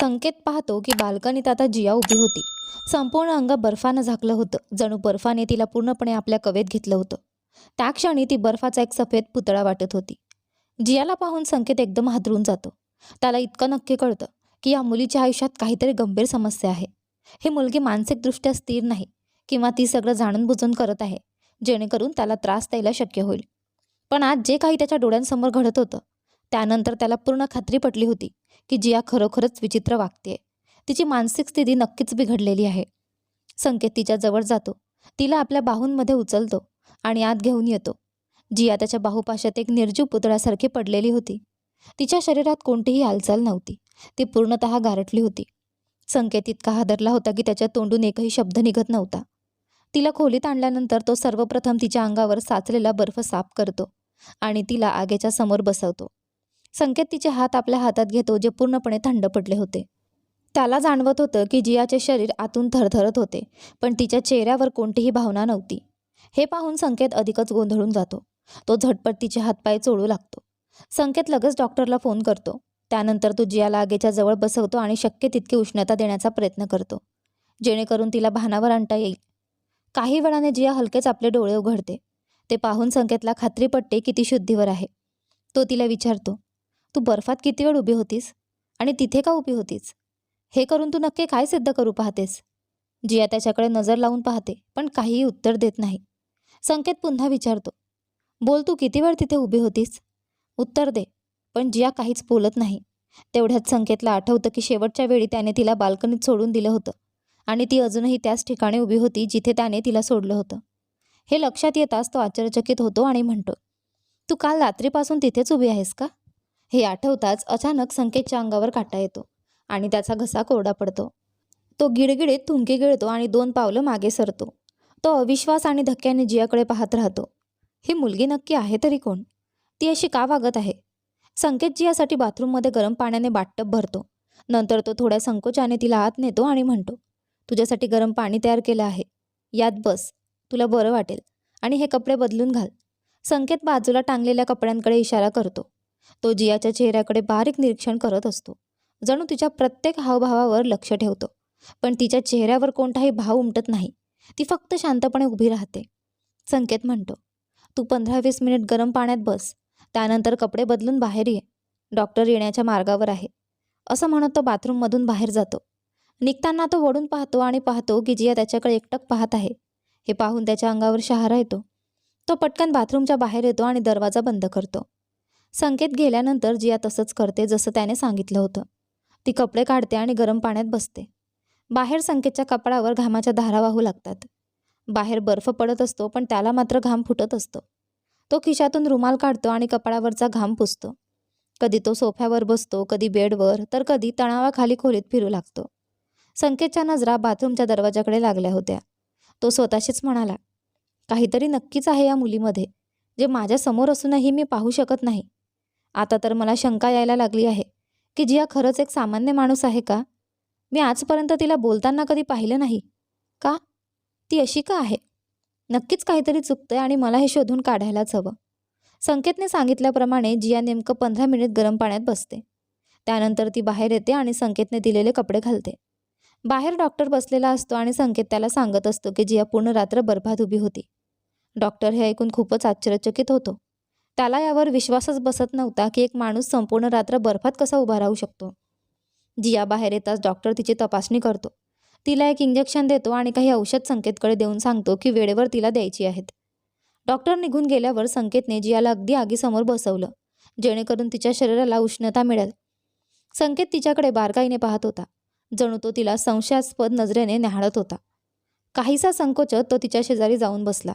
संकेत पाहतो की बाल्कनीत आता जिया उभी होती. संपूर्ण अंग बर्फानं झाकलं होतं. जणू बर्फाने तिला पूर्णपणे आपल्या कवेत घेतलं होतं. त्या क्षणी ती बर्फाचा एक सफेद पुतळा वाटत होती. जियाला पाहून संकेत एकदम हादरून जातो. त्याला इतकं नक्की कळतं की या मुलीच्या आयुष्यात काहीतरी गंभीर समस्या आहे. ही मुलगी मानसिकदृष्ट्या स्थिर नाही किंवा ती सगळं जाणून बुजून करत आहे. जेणेकरून त्याला त्रास द्यायला शक्य होईल. पण आज जे काही त्याच्या डोळ्यांसमोर घडत होतं त्यानंतर त्याला पूर्ण खात्री पटली होती की जिया खरोखरच विचित्र वागते तिची मानसिक स्थिती नक्कीच बिघडलेली आहे. संकेत तिच्या जवळ जातो. तिला आपल्या बाहूंमध्ये उचलतो आणि आत घेऊन येतो. जिया त्याच्या बाहूपाशात एक निर्जीव पुतळ्यासारखी पडलेली होती. तिच्या शरीरात कोणतीही हालचाल नव्हती. ती पूर्णतः गारटली होती. संकेत इतका हादरला होता की त्याच्या तोंडून एकही शब्द निघत नव्हता. तिला खोलीत आणल्यानंतर तो सर्वप्रथम तिच्या अंगावर साचलेला बर्फ साफ करतो आणि तिला आगेच्या समोर बसवतो. संकेत तिचे हात आपल्या हातात घेतो जे पूर्णपणे थंड पडले होते. त्याला जाणवत होतं की जियाचे शरीर आतून थरथरत होते पण तिच्या चेहऱ्यावर कोणतीही भावना नव्हती. हे पाहून संकेत अधिकच गोंधळून जातो. तो झटपट तिचे हातपाय चोळू लागतो. संकेत लगेच डॉक्टरला फोन करतो. त्यानंतर तो जियाला आगेच्या जवळ बसवतो आणि शक्य तितकी उष्णता देण्याचा प्रयत्न करतो. जेणेकरून तिला भानावर आणता येईल. काही वेळाने जिया हलकेच आपले डोळे उघडते. ते पाहून संकेतला खात्री पटते की ती शुद्धीवर आहे. तो तिला विचारतो तू बर्फात किती वेळ उभी होतीस? आणि तिथे का उभी होतीस? हे करून तू नक्की काय सिद्ध करू पाहतेस? जिया त्याच्याकडे नजर लावून पाहते पण काहीही उत्तर देत नाही. संकेत पुन्हा विचारतो. बोल तू किती वेळ तिथे उभी होतीस? उत्तर दे पण जिया काहीच बोलत नाही. तेवढ्यात संकेतला आठवतं की शेवटच्या वेळी त्याने तिला बाल्कनीत सोडून दिलं होतं. आणि ती अजूनही त्याच ठिकाणी उभी होती जिथे त्याने तिला सोडलं होतं. हे लक्षात येताच तो आश्चर्यचकित होतो आणि म्हणतो तू काल रात्रीपासून तिथेच उभी आहेस का? हे आठवताच अचानक संकेतच्या अंगावर काटा येतो आणि त्याचा घसा कोरडा पडतो. तो गिडगिडीत थुंकी गिळतो आणि दोन पावलं मागे सरतो. तो अविश्वास आणि धक्क्याने जियाकडे पाहत राहतो. ही मुलगी नक्की आहे तरी कोण? ती अशी का वागत आहे? संकेत जियासाठी बाथरूममध्ये गरम पाण्याने बाटटप भरतो. नंतर तो थोड्या संकोचाने तिला आत नेतो आणि म्हणतो तुझ्यासाठी गरम पाणी तयार केलं आहे. यात बस. तुला बरं वाटेल. आणि हे कपडे बदलून घाल. संकेत बाजूला टांगलेल्या कपड्यांकडे इशारा करतो. तो जियाच्या चेहऱ्याकडे बारीक निरीक्षण करत असतो. जणू तिच्या प्रत्येक हावभावावर लक्ष ठेवतो. पण तिच्या चेहऱ्यावर कोणताही भाव उमटत नाही. ती फक्त शांतपणे उभी राहते. संकेत म्हणतो तू पंधरा वीस मिनिट गरम पाण्यात बस. त्यानंतर कपडे बदलून बाहेर ये. डॉक्टर येण्याच्या मार्गावर आहे. असं म्हणत तो बाथरूममधून बाहेर जातो. निघताना तो वळून पाहतो आणि पाहतो की जिया त्याच्याकडे एकटक पाहत आहे. हे पाहून त्याच्या अंगावर शहारा येतो. तो पटकन बाथरूमच्या बाहेर येतो आणि दरवाजा बंद करतो. संकेत गेल्यानंतर जिया तसंच करते जसं त्याने सांगितलं होतं. ती कपडे काढते आणि गरम पाण्यात बसते. बाहेर संकेतच्या कपडावर घामाच्या धारा वाहू लागतात. बाहेर बर्फ पडत असतो पण त्याला मात्र घाम फुटत असतो. तो खिशातून रुमाल काढतो आणि कपडावरचा घाम पुसतो. कधी तो सोफ्यावर बसतो कधी बेडवर तर कधी तणावाखाली खोलीत फिरू लागतो. संकेतच्या नजरा बाथरूमच्या दरवाजाकडे लागल्या होत्या. तो स्वतःशीच म्हणाला काहीतरी नक्कीच आहे या मुलीमध्ये जे माझ्यासमोर असूनही मी पाहू शकत नाही. आता तर मला शंका यायला लागली आहे की जिया खरंच एक सामान्य माणूस आहे का? मी आजपर्यंत तिला बोलताना कधी पाहिलं नाही. का? ती अशी का आहे? नक्कीच काहीतरी चुकतंय आणि मला हे शोधून काढायलाच हवं. संकेतने सांगितल्याप्रमाणे जिया नेमकं पंधरा मिनिट गरम पाण्यात बसते. त्यानंतर ती बाहेर येते आणि संकेतने दिलेले कपडे घालते. बाहेर डॉक्टर बसलेला असतो आणि संकेत त्याला सांगत असतो की जिया पूर्ण रात्र बर्फात उभी होती. डॉक्टर हे ऐकून खूपच आश्चर्यचकित होतो. त्याला यावर विश्वासच बसत नव्हता की एक माणूस संपूर्ण रात्र बर्फात कसा उभा राहू शकतो. जिया बाहेर येताच डॉक्टर तिची तपासणी करतो. तिला एक इंजेक्शन देतो आणि काही औषध संकेतकडे देऊन सांगतो की वेळेवर तिला द्यायची आहेत. डॉक्टर निघून गेल्यावर संकेतने जियाला अगदी आगीसमोर बसवलं जेणेकरून तिच्या शरीराला उष्णता मिळेल. संकेत तिच्याकडे बारकाईने पाहत होता. जणू तो तिला संशयास्पद नजरेने न्याहाळत होता. काहीसा संकोचत तो तिच्या शेजारी जाऊन बसला.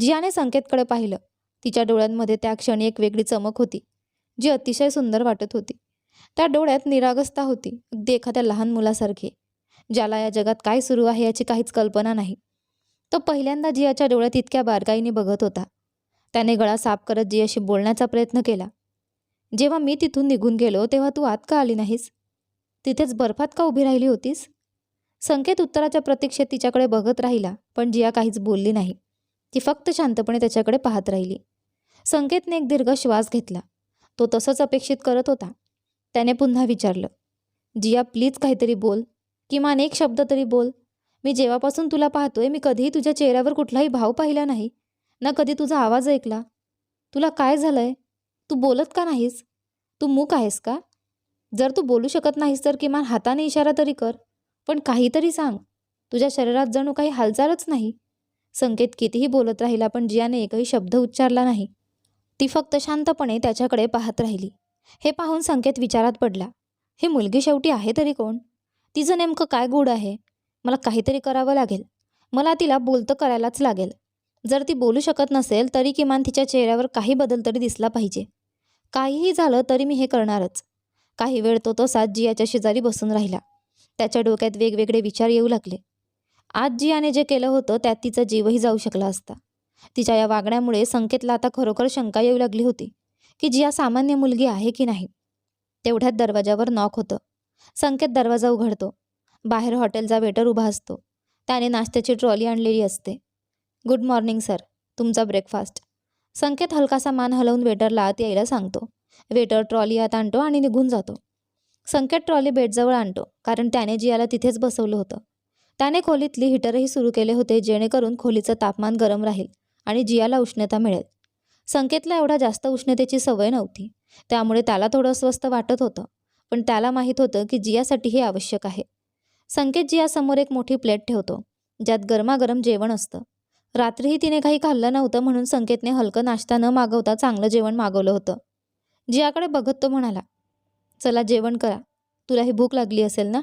जियाने संकेतकडे पाहिलं. तिच्या डोळ्यांमध्ये त्या क्षणी एक वेगळी चमक होती जी अतिशय सुंदर वाटत होती. त्या डोळ्यात निरागसता होती अगदी एखाद्या लहान मुलासारखे ज्याला या जगात काय सुरू आहे याची काहीच कल्पना नाही. तो पहिल्यांदा जियाच्या डोळ्यात इतक्या बारकाईने बघत होता. त्याने गळा साफ करत जियाशी बोलण्याचा प्रयत्न केला. जेव्हा मी तिथून निघून गेलो तेव्हा तू आत का आली नाहीस? तिथेच बर्फात का उभी राहिली होतीस? संकेत उत्तराच्या प्रतीक्षेत तिच्याकडे बघत राहिला पण जिया काहीच बोलली नाही. ती फक्त शांतपणे त्याच्याकडे पाहत राहिली. संकेतने एक दीर्घ श्वास घेतला. तो तसंच अपेक्षित करत होता. त्याने पुन्हा विचारलं जिया प्लीज काहीतरी बोल किमान एक शब्द तरी बोल. मी जेव्हापासून तुला पाहतोय मी कधीही तुझ्या चेहऱ्यावर कुठलाही भाव पाहिला नाही ना कधी तुझा आवाज ऐकला. तुला काय झालंय? तू बोलत का नाहीस? तू मूक आहेस का? जर तू बोलू शकत नाहीस तर किमान हाताने इशारा तरी कर पण काहीतरी सांग. तुझ्या शरीरात जणू काही हालचालच नाही. संकेत कितीही बोलत राहिला पण जियाने एकही शब्द उच्चारला नाही. ती फक्त शांतपणे त्याच्याकडे पाहत राहिली. हे पाहून संकेत विचारात पडला. ही मुलगी शेवटी आहे तरी कोण? तिचं नेमकं काय गुड आहे? मला काहीतरी करावं लागेल. मला तिला बोलतं करायलाच लागेल. जर ती बोलू शकत नसेल तरी किमान तिच्या चेहऱ्यावर काही बदल तरी दिसला पाहिजे. काहीही झालं तरी मी हे करणारच. काही वेळ तो तसाच जियाच्या शेजारी बसून राहिला. त्याच्या डोक्यात वेगवेगळे विचार येऊ लागले. आज जियाने जे केलं होतं त्यात तिचा जीवही जाऊ शकला असता. तिच्या या वागण्यामुळे संकेतला आता खरोखर शंका येऊ लागली होती की जिया सामान्य मुलगी आहे की नाही? तेवढ्यात दरवाजावर नॉक होतं. संकेत दरवाजा उघडतो. बाहेर हॉटेलचा वेटर उभा असतो. त्याने नाश्त्याची ट्रॉली आणलेली असते. Good morning sir. तुमचा ब्रेकफास्ट. संकेत हलकासा मान हलवून वेटरला आत यायला सांगतो. वेटर ट्रॉली आत आणतो आणि निघून जातो. संकेत ट्रॉली बेडजवळ आणतो कारण त्याने जियाला तिथेच बसवलं होतं. त्याने खोलीतली हिटरही सुरू केले होते जेणेकरून खोलीचं तापमान गरम राहील. आणि जियाला उष्णता मिळेल. संकेतला एवढा जास्त उष्णतेची सवय नव्हती. त्यामुळे त्याला थोडं अस्वस्थ वाटत होतं. पण त्याला माहीत होतं की जियासाठी हे आवश्यक आहे. संकेत जियासमोर एक मोठी प्लेट ठेवतो. ज्यात गरमागरम जेवण असतं. रात्रीही तिने काही खाल्लं नव्हतं म्हणून संकेतने हलकं नाश्ता न मागवता चांगलं जेवण मागवलं होतं. जियाकडे बघत तो म्हणाला चला जेवण करा. तुला ही भूक लागली असेल ना?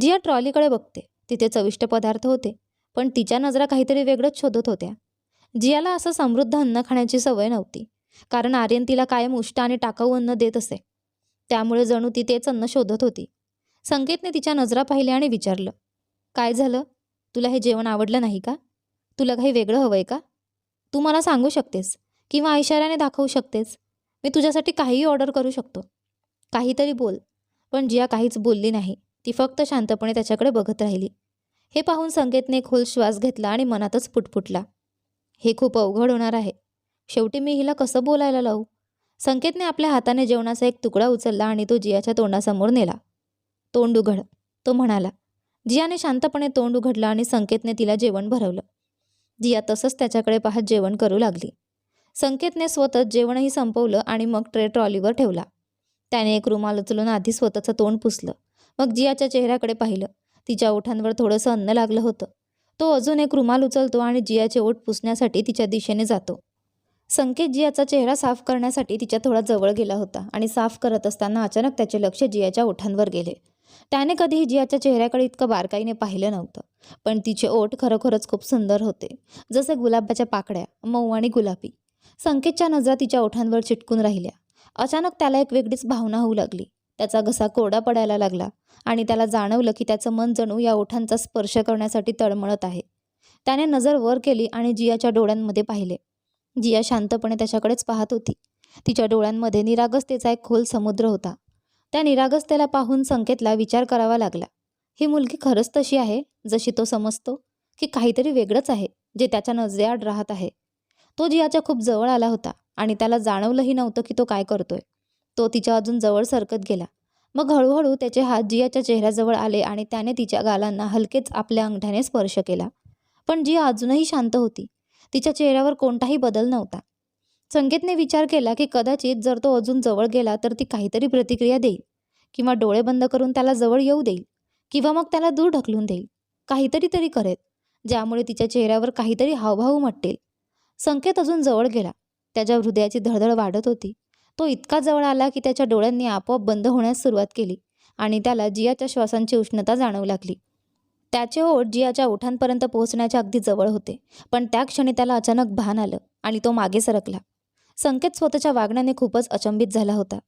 जिया ट्रॉलीकडे बघते. तिथे चविष्ट पदार्थ होते. पण तिच्या नजरा काहीतरी वेगळंच शोधत होत्या. जियाला असं समृद्ध अन्न खाण्याची सवय नव्हती. कारण आर्यन तिला कायम उष्ट आणि टाकाऊ अन्न देत असे. त्यामुळे जणू ती तेच अन्न शोधत होती. संकेतने तिच्या नजरा पाहिल्या आणि विचारलं काय झालं? तुला हे जेवण आवडलं नाही का? तुला काही वेगळं हवं आहे का? तू मला सांगू शकतेस किंवा इशाऱ्याने दाखवू शकतेस? मी तुझ्यासाठी काहीही ऑर्डर करू शकतो. काहीतरी बोल. पण जिया काहीच बोलली नाही. ती फक्त शांतपणे त्याच्याकडे बघत राहिली. हे पाहून संकेतने खोल श्वास घेतला आणि मनातच पुटपुटला. हे खूप अवघड होणार आहे. शेवटी मी हिला कसं बोलायला लावू? संकेतने आपल्या हाताने जेवणाचा एक तुकडा उचलला आणि तो जियाच्या तोंडासमोर नेला. तोंड उघड तो म्हणाला. जियाने शांतपणे तोंड उघडलं आणि संकेतने तिला जेवण भरवलं. जिया तसंच त्याच्याकडे पाहत जेवण करू लागली. संकेतने स्वतःच जेवणही संपवलं आणि मग ट्रे ट्रॉलीवर ठेवला. त्याने एक रुमाल उचलून आधी स्वतःचं तोंड पुसलं. मग जियाच्या चेहऱ्याकडे पाहिलं. तिच्या ओठांवर थोडंसं अन्न लागलं होतं. तो अजून एक रुमाल उचलतो आणि जियाचे ओठ पुसण्यासाठी तिच्या दिशेने जातो. संकेत जियाचा चेहरा साफ करण्यासाठी तिच्या थोडा जवळ गेला होता आणि साफ करत असताना अचानक त्याचे लक्ष जियाच्या ओठांवर गेले. त्याने कधीही जियाच्या चेहऱ्याकडे इतकं बारकाईने पाहिलं नव्हतं पण तिचे ओठ खरोखरच खूप सुंदर होते जसे गुलाबाच्या पाकड्या मऊ आणि गुलाबी. संकेतच्या नजरा तिच्या ओठांवर चिटकून राहिल्या. अचानक त्याला एक वेगळीच भावना होऊ लागली. त्याचा घसा कोरडा पडायला लागला आणि त्याला जाणवलं की त्याचं मन जणू या ओठांचा स्पर्श करण्यासाठी तळमळत आहे. त्याने नजर वर केली आणि जियाच्या डोळ्यांमध्ये पाहिले. जिया शांतपणे त्याच्याकडेच पाहत होती. तिच्या डोळ्यांमध्ये निरागसतेचा एक खोल समुद्र होता. त्या निरागसतेला पाहून संकेतला विचार करावा लागला. ही मुलगी खरंच तशी आहे जशी तो समजतो की काहीतरी वेगळंच आहे जे त्याच्या नजरेआड राहत आहे. तो जियाच्या खूप जवळ आला होता आणि त्याला जाणवलंही नव्हतं की तो काय करतोय. तो तिच्या अजून जवळ सरकत गेला. मग हळूहळू त्याचे हात जियाच्या चेहऱ्याजवळ आले आणि त्याने तिच्या गालांना हलकेच आपल्या अंगठ्याने स्पर्श केला. पण जिया अजूनही शांत होती. तिच्या चेहऱ्यावर कोणताही बदल नव्हता. संकेतने विचार केला की कदाचित जर तो अजून जवळ गेला तर ती काहीतरी प्रतिक्रिया देईल किंवा डोळे बंद करून त्याला जवळ येऊ देईल किंवा मग त्याला दूर ढकलून देईल. काहीतरी तरी करेल ज्यामुळे तिच्या चेहऱ्यावर काहीतरी हावभाव उमटतील. संकेत अजून जवळ गेला. त्याच्या हृदयाची धडधड वाढत होती. तो इतका जवळ आला की त्याच्या डोळ्यांनी आपोआप बंद होण्यास सुरुवात केली आणि त्याला जियाच्या श्वासांची उष्णता जाणवू लागली. त्याचे ओठ जियाच्या ओठांपर्यंत पोहोचण्याच्या अगदी जवळ होते पण त्या क्षणी त्याला अचानक भान आलं आणि तो मागे सरकला. संकेत स्वतःच्या वागण्याने खूपच अचंबित झाला होता.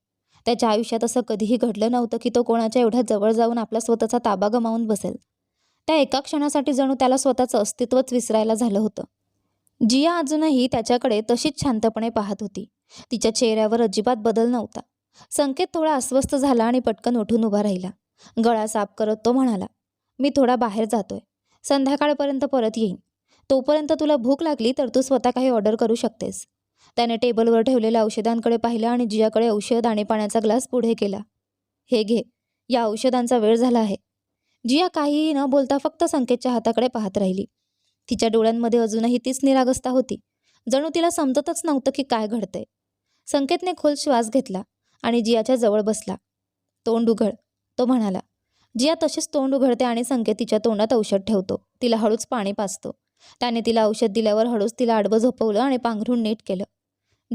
त्याच्या आयुष्यात असं कधीही घडलं नव्हतं की तो कोणाच्या एवढ्या जवळ जाऊन आपला स्वतःचा ताबा गमावून बसेल. त्या एका क्षणासाठी जणू त्याला स्वतःचं अस्तित्वच विसरायला झालं होतं. जिया अजूनही त्याच्याकडे तशीच शांतपणे पाहत होती. तिच्या चेहऱ्यावर अजिबात बदल नव्हता. संकेत थोडा अस्वस्थ झाला आणि पटकन उठून उभा राहिला. गळा साफ करत तो म्हणाला मी थोडा बाहेर जातोय. संध्याकाळपर्यंत परत येईन. तोपर्यंत तुला भूक लागली तर तू स्वतः काही ऑर्डर करू शकतेस. त्याने टेबलवर ठेवलेल्या औषधांकडे पाहिलं आणि जियाकडे औषध आणि पाण्याचा ग्लास पुढे केला. हे घे. या औषधांचा वेळ झाला आहे. जिया काहीही न बोलता फक्त संकेतच्या हाताकडे पाहत राहिली. तिच्या डोळ्यांमध्ये अजूनही तीच निरागसता होती. जणू तिला समजतच नव्हतं की काय घडतंय. संकेतने खोल श्वास घेतला आणि जियाच्या जवळ बसला. तोंड उघड तो म्हणाला. जिया तशीच तोंड उघडते आणि संकेत तिच्या तोंडात औषध ठेवतो. तिला हळूच पाणी पाचतो त्याने तिला औषध दिल्यावर हळूच तिला आडवं झोपवलं आणि पांघरून नीट केलं.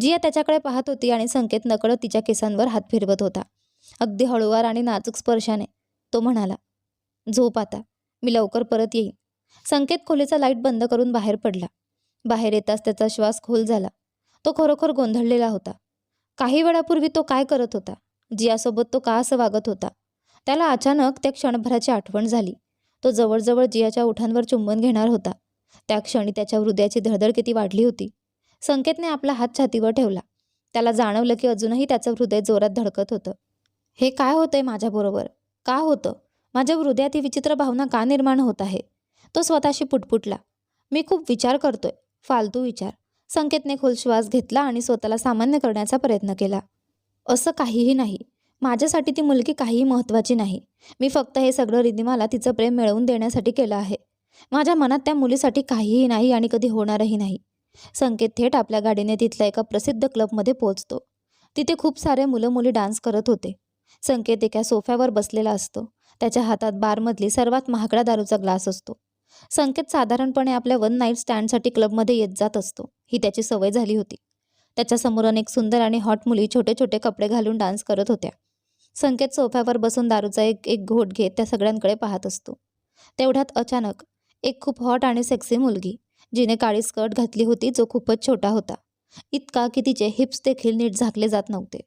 जिया त्याच्याकडे पाहत होती आणि संकेत नकळत तिच्या केसांवर हात फिरवत होता. अगदी हळूवार आणि नाजूक स्पर्शाने तो म्हणाला झोप आता. मी लवकर परत येईन. संकेत खोलीचा लाइट बंद करून बाहेर पडला. बाहेर येताच त्याचा श्वास खोल झाला. तो खरोखर गोंधळलेला होता. काही वेळापूर्वी तो काय करत होता? जियासोबत तो का असं वागत होता? त्याला अचानक त्या क्षणभराची आठवण झाली. तो जवळजवळ जियाच्या ओठांवर चुंबन घेणार होता. त्या क्षणी त्याच्या हृदयाची धडधड किती वाढली होती. संकेतने आपला हात छातीवर ठेवला. त्याला जाणवलं की अजूनही त्याचं हृदय जोरात धडकत होतं. हे काय होतंय माझ्याबरोबर? का होतं? माझ्या हृदयात ही विचित्र भावना का निर्माण होत आहे? तो स्वतःशी पुटपुटला. मी खूप विचार करतोय. फालतू विचार. संकेतने खोल श्वास घेतला आणि स्वतःला सामान्य करण्याचा प्रयत्न केला. असं काहीही नाही. माझ्यासाठी ती मुलगी काहीही महत्त्वाची नाही. मी फक्त हे सगळं रिदिमाला तिचं प्रेम मिळवून देण्यासाठी केलं आहे. माझ्या मनात त्या मुलीसाठी काहीही नाही आणि कधी होणारही नाही. संकेत थेट आपल्या गाडीने तिथल्या एका प्रसिद्ध क्लबमध्ये पोहोचतो. तिथे खूप सारे मुलं मुली डान्स करत होते. संकेत एका सोफ्यावर बसलेला असतो. त्याच्या हातात बारमधली सर्वात महागडा दारूचा ग्लास असतो. संकेत साधारणपणे आपल्या वन नाईट स्टँडसाठी क्लबमध्ये येत जात असतो. ही त्याची सवय झाली होती. त्याच्यासमोर अनेक सुंदर आणि हॉट मुली छोटे छोटे कपडे घालून डान्स करत होत्या. संकेत सोफ्यावर बसून दारूचा एक एक घोट घेत त्या सगळ्यांकडे पाहत असतो. तेवढ्यात अचानक एक खूप हॉट आणि सेक्सी मुलगी जिने काळी स्कर्ट घातली होती जो खूपच छोटा होता. इतका की तिचे हिप्स देखील नीट झाकले जात नव्हते.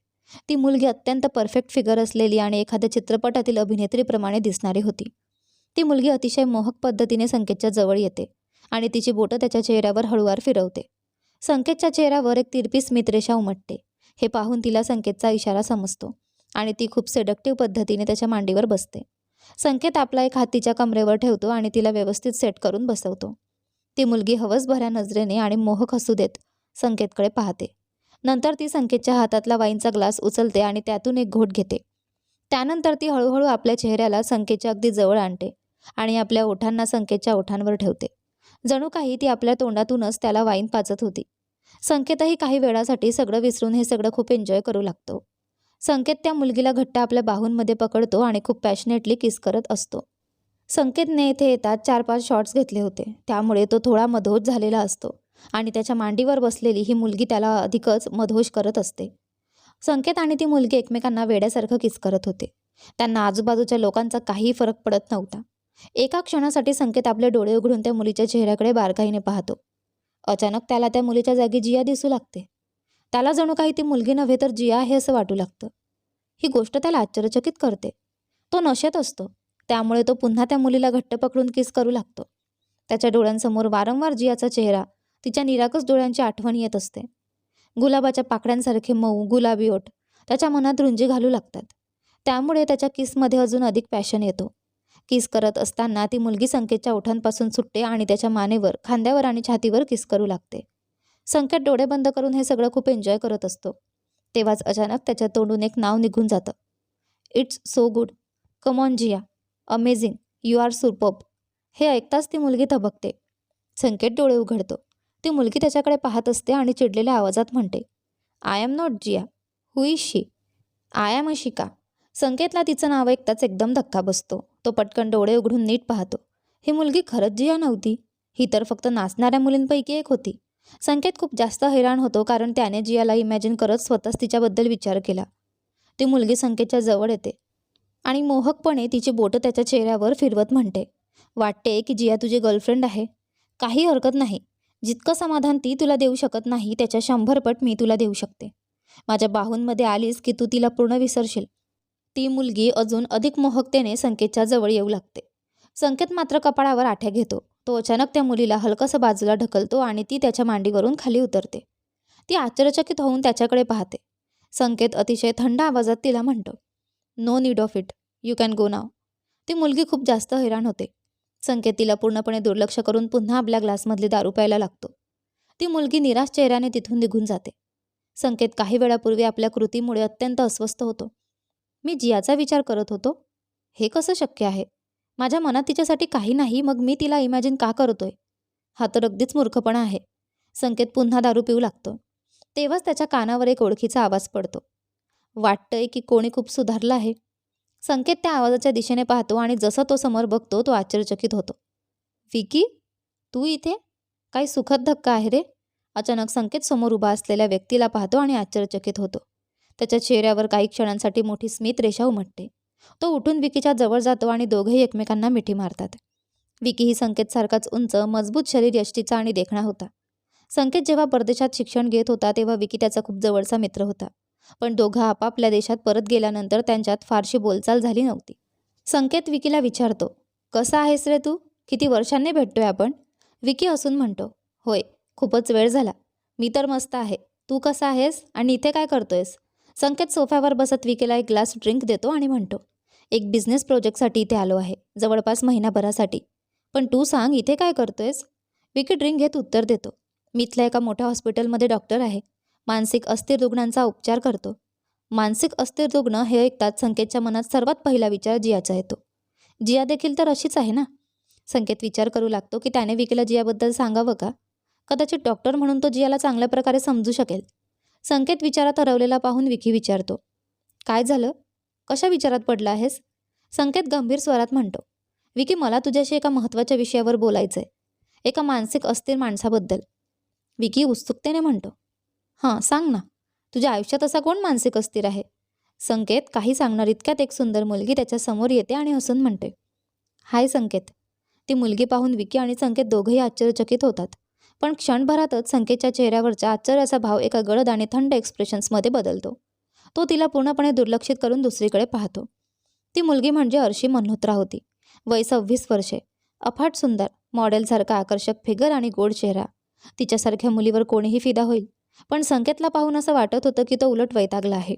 ती मुलगी अत्यंत परफेक्ट फिगर असलेली आणि एखाद्या चित्रपटातील अभिनेत्रीप्रमाणे दिसणारी होती. ती मुलगी अतिशय मोहक पद्धतीने संकेतच्या जवळ येते आणि तिची बोटं त्याच्या चेहऱ्यावर हळुवार फिरवते. संकेतच्या चेहऱ्यावर एक तिरपी स्मितरेषा उमटते. हे पाहून तिला संकेतचा इशारा समजतो आणि ती खूप सेडक्टिव्ह पद्धतीने त्याच्या मांडीवर बसते. संकेत आपला एक हात तिच्या कमरेवर ठेवतो आणि तिला व्यवस्थित सेट करून बसवतो. ती मुलगी हवसभऱ्या नजरेने आणि मोहक हसू देत संकेतकडे पाहते. नंतर ती संकेतच्या हातातला वाईनचा ग्लास उचलते आणि त्यातून एक घोट घेते. त्यानंतर ती हळूहळू आपल्या चेहऱ्याला संकेतच्या अगदी जवळ आणते. आणि आपल्या ओठांना संकेतच्या ओठांवर ठेवते. जणू काही ती आपल्या तोंडातूनच त्याला वाईन पाचत होती. संकेतही काही वेळासाठी सगळं विसरून हे सगळं खूप एन्जॉय करू लागतो. संकेत त्या मुलगीला घट्ट आपल्या बाहूंमध्ये पकडतो आणि खूप पॅशनेटली किस करत असतो. संकेतने येथे येतात चार पाच शॉट्स घेतले होते. त्यामुळे तो थोडा मधोज झालेला असतो आणि त्याच्या मांडीवर बसलेली ही मुलगी त्याला अधिकच मधोश करत असते. संकेत आणि ती मुलगी एकमेकांना वेड्यासारखं किस करत होते. त्यांना आजूबाजूच्या लोकांचा काहीही फरक पडत नव्हता. एका क्षणासाठी संकेत आपले डोळे उघडून त्या मुलीच्या चेहऱ्याकडे बारकाईने पाहतो. अचानक त्याला त्या मुलीच्या जागी जिया दिसू लागते. त्याला जणू काही ती मुलगी नव्हे तर जिया आहे असं वाटू लागतं. ही गोष्ट त्याला आश्चर्यचकित करते. तो नशेत असतो. त्यामुळे तो पुन्हा त्या मुलीला घट्ट पकडून किस करू लागतो. त्याच्या डोळ्यांसमोर वारंवार जियाचा चेहरा तिच्या निराकस डोळ्यांची आठवण येत असते. गुलाबाच्या पाकड्यांसारखे मऊ गुलाबी ओठ त्याच्या मनात रुंजी घालू लागतात. त्यामुळे त्याच्या किसमध्ये अजून अधिक पॅशन येतो. किस करत असताना ती मुलगी संकेतच्या ओठांपासून सुटते आणि त्याच्या मानेवर खांद्यावर आणि छातीवर किस करू लागते. संकेत डोळे बंद करून हे सगळं खूप एन्जॉय करत असतो. तेव्हाच अचानक त्याच्या तोंडून एक नाव निघून जातं. It's so good come on Jiya. Amazing you are superb हे ऐकताच ती मुलगी थबकते. संकेत डोळे उघडतो. ती मुलगी त्याच्याकडे पाहत असते आणि चिडलेल्या आवाजात म्हणते आय एम नॉट जिया. हुई शी आय एम शिका संकेतला तिचं नाव ऐकताच एकदम धक्का बसतो. तो पटकन डोळे उघडून नीट पाहतो. ही मुलगी खरंच जिया नव्हती. ही तर फक्त नाचणाऱ्या मुलींपैकी एक होती. संकेत खूप जास्त हैराण होतो कारण त्याने जियाला इमॅजिन करत स्वतःच तिच्याबद्दल विचार केला. ती मुलगी संकेतच्या जवळ येते आणि मोहकपणे तिची बोटं त्याच्या चेहऱ्यावर फिरवत म्हणते वाटते की जिया तुझी गर्लफ्रेंड आहे. काही हरकत नाही. जितकं समाधान ती तुला देऊ शकत नाही त्याच्या शंभरपट मी तुला देऊ शकते. माझ्या बाहूंमध्ये आलीस की तू तिला पूर्ण विसरशील. ती मुलगी अजून अधिक मोहकतेने संकेतच्या जवळ येऊ लागते. संकेत मात्र कपाळावर आठ्या घेतो. तो अचानक त्या मुलीला हलकसं बाजूला ढकलतो आणि ती त्याच्या मांडीवरून खाली उतरते. ती आश्चर्यचकित होऊन त्याच्याकडे पाहते. संकेत अतिशय थंड आवाजात तिला म्हणतो no need of it you can go नाव ती मुलगी खूप जास्त हैराण होते. संकेत तिला पूर्णपणे दुर्लक्ष करून पुन्हा आपल्या ग्लासमधली दारू प्यायला लागतो. ती मुलगी निराश चेहऱ्याने तिथून निघून जाते. संकेत काही वेळापूर्वी आपल्या कृतीमुळे अत्यंत अस्वस्थ होतो. मी जियाचा विचार करत होतो. हे कसं शक्य आहे? माझ्या मनात तिच्यासाठी काही नाही मग मी तिला इमॅजिन का करतोय? हा तर अगदीच मूर्खपणा आहे. संकेत पुन्हा दारू पिऊ लागतो. तेव्हाच त्याच्या कानावर एक ओळखीचा आवाज पडतो. वाटतंय की कोणी खूप सुधारलं आहे. संकेत त्या आवाजाच्या दिशेने पाहतो आणि जसं तो समोर बघतो तो आश्चर्यचकित होतो. विकी तू इथे? काही सुखद धक्का आहे रे? अचानक संकेत समोर उभा असलेल्या व्यक्तीला पाहतो आणि आश्चर्यचकित होतो. त्याच्या चेहऱ्यावर काही क्षणांसाठी मोठी स्मित रेषा उमटते तो उठून विकीच्या जवळ जातो आणि दोघेही एकमेकांना मिठी मारतात. विकी ही संकेतसारखाच उंच मजबूत शरीर यष्टीचा आणि देखणा होता. संकेत जेव्हा परदेशात शिक्षण घेत होता तेव्हा विकी त्याचा खूप जवळचा मित्र होता. पण दोघं आपापल्या देशात परत गेल्यानंतर त्यांच्यात फारशी बोलचाल झाली नव्हती. संकेत विकीला विचारतो कसा आहेस रे तू? किती वर्षांनी भेटतोय आपण? विकी असून म्हणतो होय खूपच वेळ झाला. मी तर मस्त आहे. तू कसा आहेस आणि इथे काय करतोयस? संकेत सोफ्यावर बसत विकेला एक ग्लास ड्रिंक देतो आणि म्हणतो एक बिझनेस प्रोजेक्टसाठी इथे आलो आहे जवळपास महिनाभरासाठी. पण तू सांग इथे काय करतोयस? विकी ड्रिंक घेत उत्तर देतो मी इथल्या एका मोठ्या हॉस्पिटलमध्ये डॉक्टर आहे. मानसिक अस्थिर रुग्णांचा उपचार करतो. मानसिक अस्थिर रुग्ण हे ऐकताच संकेतच्या मनात सर्वात पहिला विचार जियाचा येतो. जिया देखील तर अशीच आहे ना? संकेत विचार करू लागतो की त्याने विकीला जियाबद्दल सांगावं का? कदाचित डॉक्टर म्हणून तो जियाला चांगल्या प्रकारे समजू शकेल. संकेत विचारात हरवलेला पाहून विकी विचारतो काय झालं? कशा विचारात पडला आहेस? संकेत गंभीर स्वरात म्हणतो विकी मला तुझ्याशी एका महत्त्वाच्या विषयावर बोलायचं आहे एका मानसिक अस्थिर माणसाबद्दल. विकी उत्सुकतेने म्हणतो हां सांग ना तुझ्या आयुष्यात असा कोण मानसिक अस्थिर आहे? संकेत काही सांगणार इतक्यात एक सुंदर मुलगी त्याच्यासमोर येते आणि हसून म्हणते हाय संकेत. ती मुलगी पाहून विकी आणि संकेत दोघंही आश्चर्यचकित होतात. पण क्षणभरातच संकेतच्या चेहऱ्यावरचा आश्चर्याचा भाव एका गडद आणि थंड एक्सप्रेशन्समध्ये बदलतो. तो तिला पूर्णपणे दुर्लक्षित करून दुसरीकडे पाहतो. ती मुलगी म्हणजे अर्शी मल्होत्रा होती. वय सव्वीस वर्षे. अफाट सुंदर मॉडेलसारखा आकर्षक फिगर आणि गोड चेहरा. तिच्यासारख्या मुलीवर कोणीही फिदा होईल. पण संकेतला पाहून असं वाटत होतं की तो उलट वैतागला आहे.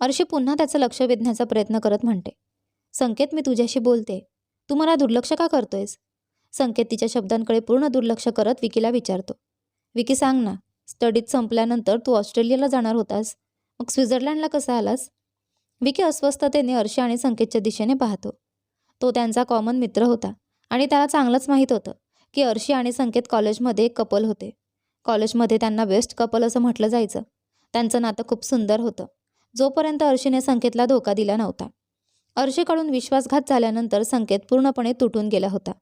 अर्शी पुन्हा त्याचं लक्ष वेधण्याचा प्रयत्न करत म्हणते. संकेत मी तुझ्याशी बोलते. तू मला दुर्लक्ष का करतोयस? संकेत तिच्या शब्दांकडे पूर्ण दुर्लक्ष करत विकीला विचारतो. विकी सांग ना स्टडीत संपल्यानंतर तू ऑस्ट्रेलियाला जाणार होतास. मग स्वित्झर्लंडला कसा आलास? विकी अस्वस्थतेने अर्शी आणि संकेतच्या दिशेने पाहतो. तो त्यांचा कॉमन मित्र होता आणि त्याला चांगलंच माहीत होतं की अर्शी आणि संकेत कॉलेजमध्ये एक कपल होते. कॉलेजमध्ये त्यांना बेस्ट कपल असं म्हटलं जायचं. त्यांचं नातं खूप सुंदर होतं. जोपर्यंत अर्शीने संकेतला धोका दिला नव्हता. अर्शीकडून विश्वासघात झाल्यानंतर संकेत पूर्णपणे तुटून गेला होता.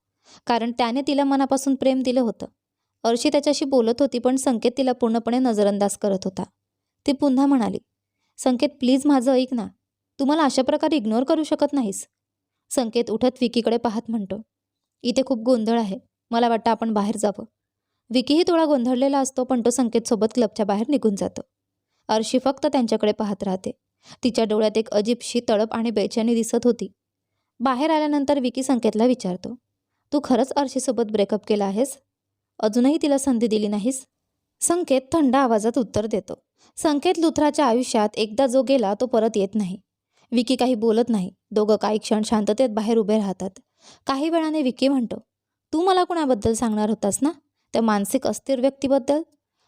कारण त्याने तिला मनापासून प्रेम दिलं होतं. अर्शी त्याच्याशी बोलत होती पण संकेत तिला पूर्णपणे नजरअंदाज करत होता. ती पुन्हा म्हणाली संकेत प्लीज माझं ऐक ना. तू मला अशा प्रकारे इग्नोर करू शकत नाहीस. संकेत उठत विकीकडे पाहत म्हणतो इथे खूप गोंधळ आहे. मला वाटतं आपण बाहेर जावं. विकीही थोडा गोंधळलेला असतो पण तो संकेतसोबत क्लबच्या बाहेर निघून जातो. अर्शी फक्त त्यांच्याकडे पाहत राहते. तिच्या डोळ्यात एक अजीबशी तळप आणि बेचैनी दिसत होती. बाहेर आल्यानंतर विकी संकेतला विचारतो तू खरंच अर्शीसोबत ब्रेकअप केला आहेस? अजूनही तिला संधी दिली नाहीस? संकेत थंड आवाजात उत्तर देतो. संकेत लुथराच्या आयुष्यात एकदा जो गेला तो परत येत नाही. विकी काही बोलत नाही. दोघं काही क्षण शांततेत बाहेर उभे राहतात. काही वेळाने विकी म्हणतो तू मला कुणाबद्दल सांगणार होतास ना? त्या मानसिक अस्थिर व्यक्तीबद्दल?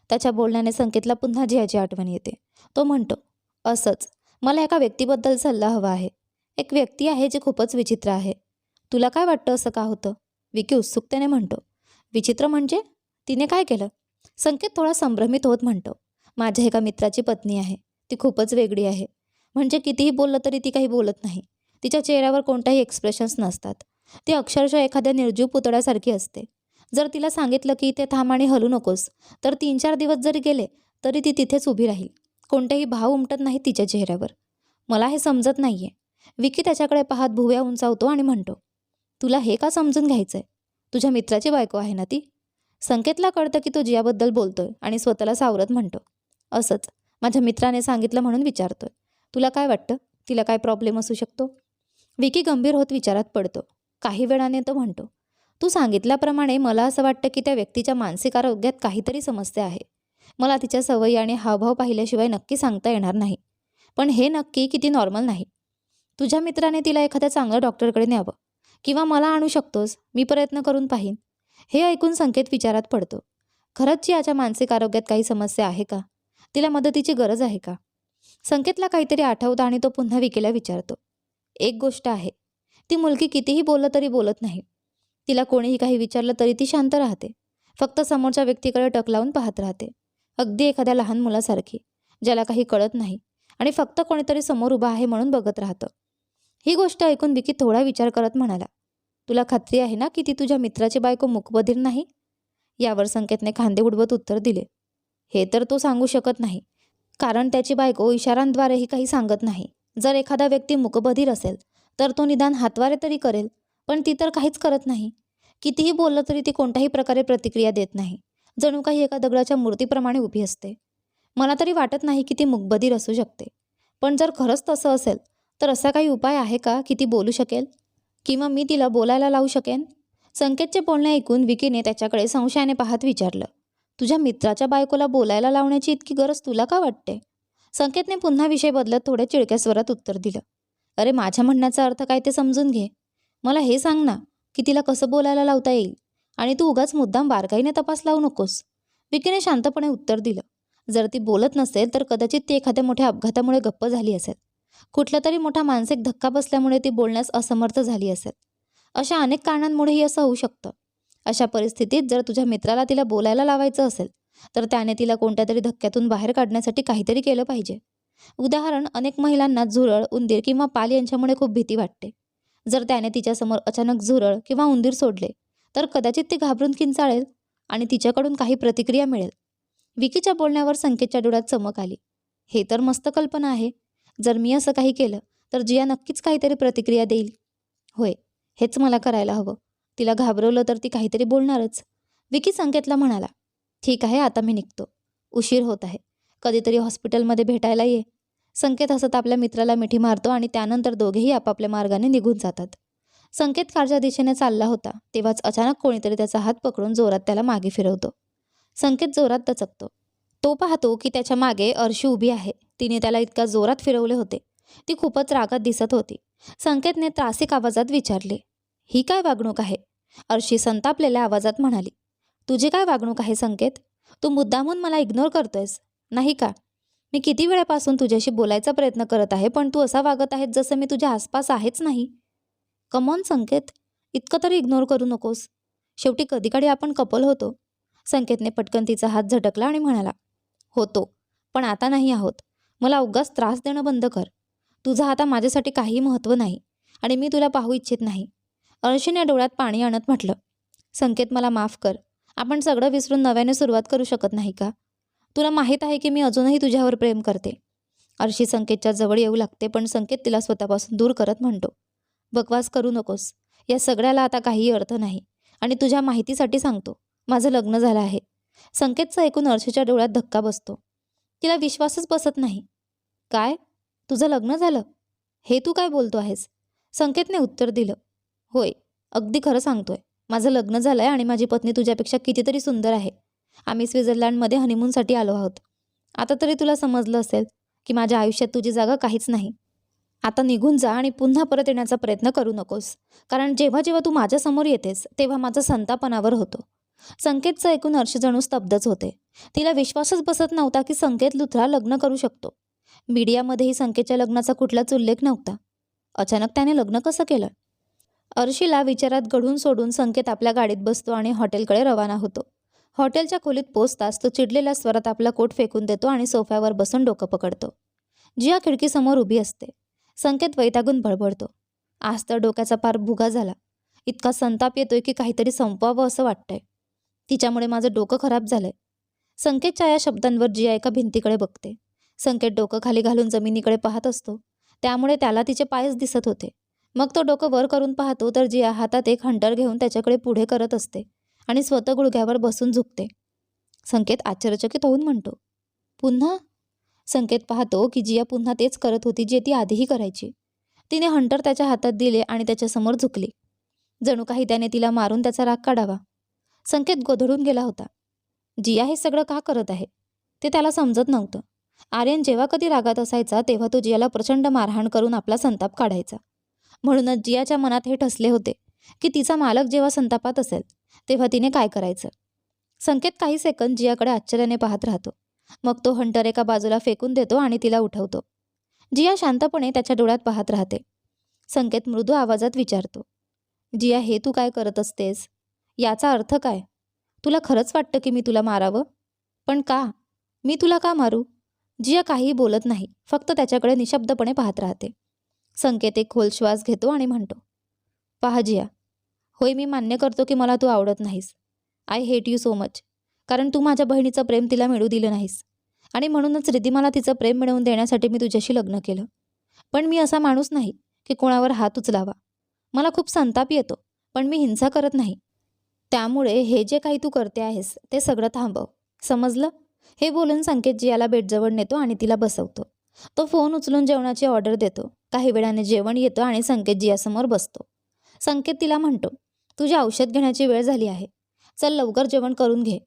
त्याच्या बोलण्याने संकेतला पुन्हा जियाची आठवण येते. तो म्हणतो असंच. मला एका व्यक्तीबद्दल सल्ला हवा आहे. एक व्यक्ती आहे जी खूपच विचित्र आहे. तुला काय वाटतं असं का होतं? विकी उत्सुकतेने म्हणतो विचित्र म्हणजे? तिने काय केलं? संकेत थोडा संभ्रमित होत म्हणतो माझ्या एका मित्राची पत्नी आहे ती खूपच वेगळी आहे. म्हणजे कितीही बोललं तरी ती काही बोलत नाही. तिच्या चेहऱ्यावर कोणत्याही एक्सप्रेशन्स नसतात. ती अक्षरशः एखाद्या निर्जीव पुतळ्यासारखी असते. जर तिला सांगितलं की इथे थांब आणि हलू नकोस तर तीन चार दिवस जरी गेले तरी ती तिथेच उभी राहील. कोणतेही भाव उमटत नाही तिच्या चेहऱ्यावर. मला हे समजत नाही आहे विकी त्याच्याकडे पाहत भुव्या उंचावतो आणि म्हणतो तुला हे का समजून घ्यायचं आहे तुझ्या मित्राची बायको आहे ना ती? संकेतला कळतं की तो जियाबद्दल बोलतोय आणि स्वतःला सावरत म्हणतो. असंच माझ्या मित्राने सांगितलं म्हणून विचारतोय. तुला काय वाटतं? तिला काय प्रॉब्लेम असू शकतो? विकी गंभीर होत विचारात पडतो. काही वेळाने तो म्हणतो तू सांगितल्याप्रमाणे मला असं वाटतं की त्या व्यक्तीच्या मानसिक आरोग्यात काहीतरी समस्या आहे. मला तिच्या सवयी आणि हावभाव पाहिल्याशिवाय नक्की सांगता येणार नाही. पण हे नक्की की ती नॉर्मल नाही. तुझ्या मित्राने तिला एखाद्या चांगल्या डॉक्टरकडे न्यावं. किंवा मला आणू शकतोस मी प्रयत्न करून पाहीन. हे ऐकून संकेत विचारात पडतो. खरंच याच्या मानसिक आरोग्यात काही समस्या आहे का? तिला मदतीची गरज आहे का? संकेतला काहीतरी आठवतं आणि तो पुन्हा विकीला विचारतो. एक गोष्ट आहे. ती मुलगी कितीही बोललं तरी बोलत नाही. तिला कोणीही काही विचारलं तरी ती शांत राहते. फक्त समोरच्या व्यक्तीकडे टक लावून पाहत राहते. अगदी एखाद्या लहान मुलासारखी ज्याला काही कळत नाही आणि फक्त कोणीतरी समोर उभा आहे म्हणून बघत राहतं. ही गोष्ट ऐकून विकी थोडा विचार करत म्हणाला तुला खात्री आहे ना की ती तुझ्या मित्राची बायको मुकबधीर नाही? यावर संकेतने खांदे उडवत उत्तर दिले हे तर तो सांगू शकत नाही कारण त्याची बायको इशारांद्वारेही काही सांगत नाही. जर एखादा व्यक्ती मुकबधीर असेल तर तो निदान हातवारे तरी करेल पण ती तर काहीच करत नाही. कितीही बोललं तरी ती कोणत्याही प्रकारे प्रतिक्रिया देत नाही. जणू काही एका दगडाच्या मूर्तीप्रमाणे उभी असते. मला तरी वाटत नाही की ती मुकबधीर असू शकते. पण जर खरंच तसं असेल तर असा काही उपाय आहे का की ती बोलू शकेल? किंवा मी तिला बोलायला लावू शकेन? संकेतचे बोलणे ऐकून विकीने त्याच्याकडे संशयाने पाहत विचारलं. तुझ्या मित्राच्या बायकोला बोलायला लावण्याची इतकी गरज तुला का वाटते? संकेतने पुन्हा विषय बदलत थोड्या चिडक्या स्वरात उत्तर दिलं. अरे माझ्या म्हणण्याचा अर्थ काय ते समजून घे. मला हे सांग ना की तिला कसं बोलायला लावता येईल? आणि तू उगाच मुद्दाम बारकाईने तपास लावू नकोस. विकीने शांतपणे उत्तर दिलं. जर ती बोलत नसेल तर कदाचित ती एखाद्या मोठ्या अपघातामुळे गप्प झाली असेल. कुठला तरी मोठा मानसिक धक्का बसल्यामुळे ती बोलण्यास असमर्थ झाली असेल. अशा अनेक कारणांमुळेही असं होऊ शकतं. अशा परिस्थितीत जर तुझ्या मित्राला तिला बोलायला लावायचं असेल तर त्याने तिला कोणत्या तरी धक्क्यातून बाहेर काढण्यासाठी काहीतरी केलं पाहिजे. उदाहरण अनेक महिलांना झुरळ उंदीर किंवा पाल यांच्यामुळे खूप भीती वाटते. जर त्याने तिच्यासमोर अचानक झुरळ किंवा उंदीर सोडले तर कदाचित ती घाबरून किंचाळेल आणि तिच्याकडून काही प्रतिक्रिया मिळेल. विकीच्या बोलण्यावर संकेतच्या डोळ्यात चमक आली. हे तर मस्त कल्पना आहे. जर मी असं काही केलं तर जिया नक्कीच काहीतरी प्रतिक्रिया देईल. होय हेच मला करायला हवं. तिला घाबरवलं तर ती काहीतरी बोलणारच. विकी संकेतला म्हणाला ठीक आहे आता मी निघतो. उशीर होत आहे. कधीतरी हॉस्पिटलमध्ये भेटायला ये. संकेत हसत आपल्या मित्राला मिठी मारतो आणि त्यानंतर दोघेही आपापल्या मार्गाने निघून जातात. संकेत कारच्या दिशेने चालला होता तेव्हाच अचानक कोणीतरी त्याचा हात पकडून जोरात त्याला मागे फिरवतो. संकेत जोरात दचकतो. तो पाहतो की त्याच्यामागे अर्शी उभी आहे. तिने त्याला इतका जोरात फिरवले होते. ती खूपच रागात दिसत होती. संकेतने त्रासिक आवाजात विचारले ही काय वागणूक आहे? अर्शी संतापलेल्या आवाजात म्हणाली तुझी काय वागणूक आहे संकेत? तू मुद्दामून मला इग्नोर करतोयस नाही का? मी किती वेळापासून तुझ्याशी बोलायचा प्रयत्न करत आहे पण तू असा वागत आहेस जसं मी तुझ्या आसपास आहेच नाही. Come on Sanket. इतकं तरी इग्नोर करू नकोस. शेवटी कधीकडे आपण कपल होतो. संकेतने पटकन तिचा हात झटकला आणि म्हणाला होतो पण आता नाही आहोत. मला उगाच त्रास देणं बंद कर. तुझं आता माझ्यासाठी काही महत्त्व नाही आणि मी तुला पाहू इच्छित नाही. अर्शीने डोळ्यात पाणी आणत म्हटलं संकेत मला माफ कर. आपण सगळं विसरून नव्याने सुरुवात करू शकत नाही का? तुला माहीत आहे की मी अजूनही तुझ्यावर प्रेम करते. अर्शी संकेतच्या जवळ येऊ लागते पण संकेत तिला स्वतःपासून दूर करत म्हणतो बकवास करू नकोस. या सगळ्याला आता काही अर्थ नाही आणि तुझ्या माहितीसाठी सांगतो. माझं लग्न झालं आहे. संकेतचं ऐकून अर्शीच्या डोळ्यात धक्का बसतो. तिला विश्वासच बसत नाही. काय? तुझं लग्न झालं? हे तू काय बोलतो आहेस? संकेतने उत्तर दिलं. होय अगदी खरं सांगतोय. माझं लग्न झालं आहे आणि माझी पत्नी तुझ्यापेक्षा कितीतरी सुंदर आहे. आम्ही स्वित्झर्लंडमध्ये हनीमूनसाठी आलो आहोत. आता तरी तुला समजलं असेल की माझ्या आयुष्यात तुझी जागा काहीच नाही. आता निघून जा आणि पुन्हा परत येण्याचा प्रयत्न करू नकोस. कारण जेव्हा जेव्हा तू माझ्यासमोर येतेस तेव्हा माझा संतापनावर होतो. संकेतचं ऐकून हर्ष जणू स्तब्धच होते. तिला विश्वासच बसत नव्हता की संकेत लुथरा लग्न करू शकतो. मीडियामध्येही संकेतच्या लग्नाचा कुठलाच उल्लेख नव्हता. अचानक त्याने लग्न कसं केलं? अर्शीला विचारात घडून सोडून संकेत आपल्या गाडीत बसतो आणि हॉटेलकडे रवाना होतो. हॉटेलच्या खोलीत पोचताच तो चिडलेल्या स्वरात आपला कोट फेकून देतो आणि सोफ्यावर बसून डोकं पकडतो. जिया खिडकीसमोर उभी असते. संकेत वैतागून बडबडतो आज तर डोक्याचा पार भुगा झाला. इतका संताप येतोय की काहीतरी संपवावं असं वाटतंय. तिच्यामुळे माझं डोकं खराब झालंय. संकेतच्या या शब्दांवर जिया एका भिंतीकडे बघते. संकेत डोकं खाली घालून जमिनीकडे पाहत असतो. त्यामुळे त्याला तिचे पायच दिसत होते. मग तो डोकं वर करून पाहतो तर जिया हातात एक हंटर घेऊन त्याच्याकडे पुढे करत असते आणि स्वतः गुडघ्यावर बसून झुकते. संकेत आश्चर्यचकित होऊन म्हणतो पुन्हा? संकेत पाहतो की जिया पुन्हा तेच करत होती जे ती आधीही करायची. तिने हंटर त्याच्या हातात दिले आणि त्याच्यासमोर झुकली. जणू काही त्याने तिला मारून त्याचा राग काढावा. संकेत गोधळून गेला होता. जिया हे सगळं का करत आहे? ते त्याला समजत नव्हतं. आर्यन जेव्हा कधी रागात असायचा तेव्हा तो जियाला प्रचंड मारहाण करून आपला संताप काढायचा. म्हणूनच जियाच्या मनात हे ठसले होते की तिचा मालक जेव्हा संतापात असेल तेव्हा तिने काय करायचं? संकेत काही सेकंद जियाकडे आश्चर्याने पाहत राहतो. मग तो हंटर एका बाजूला फेकून देतो आणि तिला उठवतो. जिया शांतपणे त्याच्या डोळ्यात पाहत राहते. संकेत मृदू आवाजात विचारतो. जिया हे तू काय करत असतेस? याचा अर्थ काय? तुला खरंच वाटतं की मी तुला मारावं? पण का? मी तुला का मारू? जिया काहीही बोलत नाही फक्त त्याच्याकडे निशब्दपणे पाहत राहते. संकेत एक खोल श्वास घेतो आणि म्हणतो पहा जिया होय मी मान्य करतो की मला तू आवडत नाहीस. I hate you so much कारण तू माझ्या बहिणीचं प्रेम तिला मिळू दिलं नाहीस. आणि म्हणूनच रिदिमाला तिचं प्रेम मिळवून देण्यासाठी मी तुझ्याशी लग्न केलं. पण मी असा माणूस नाही की कोणावर हात उचलावा. मला खूप संताप येतो पण मी हिंसा करत नाही. त्यामुळे हे जे काही तू करते आहेस ते सगळं थांबव. समजलं? हे बोलून संकेत जियाला बेडजवळ नेतो आणि तिला बसवतो. तो फोन उचलून जेवणाची ऑर्डर देतो. काही वेळाने जेवण येतं आणि संकेत जियासमोर बसतो. संकेत तिला म्हणतो तुझी औषध घेण्याची वेळ झाली आहे. चल लवकर जेवण करून घे.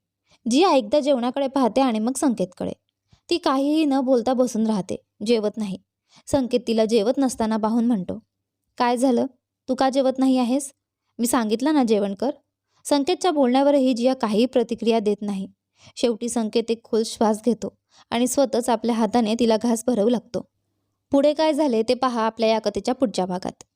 जिया एकदा जेवणाकडे पाहते आणि मग संकेतकडे ती काहीही न बोलता बसून राहते. जेवत नाही. संकेत तिला जेवत नसताना पाहून म्हणतो काय झालं? तू का जेवत नाही आहेस? मी सांगितलं ना जेवण कर. संकेतच्या बोलण्यावरही जिया काहीही प्रतिक्रिया देत नाही. शेवटी संकेत एक खोल श्वास घेतो आणि स्वतःच आपल्या हाताने तिला घास भरवू लागतो. पुढे काय झाले ते पहा आपल्या या कथेच्या पुढच्या भागात.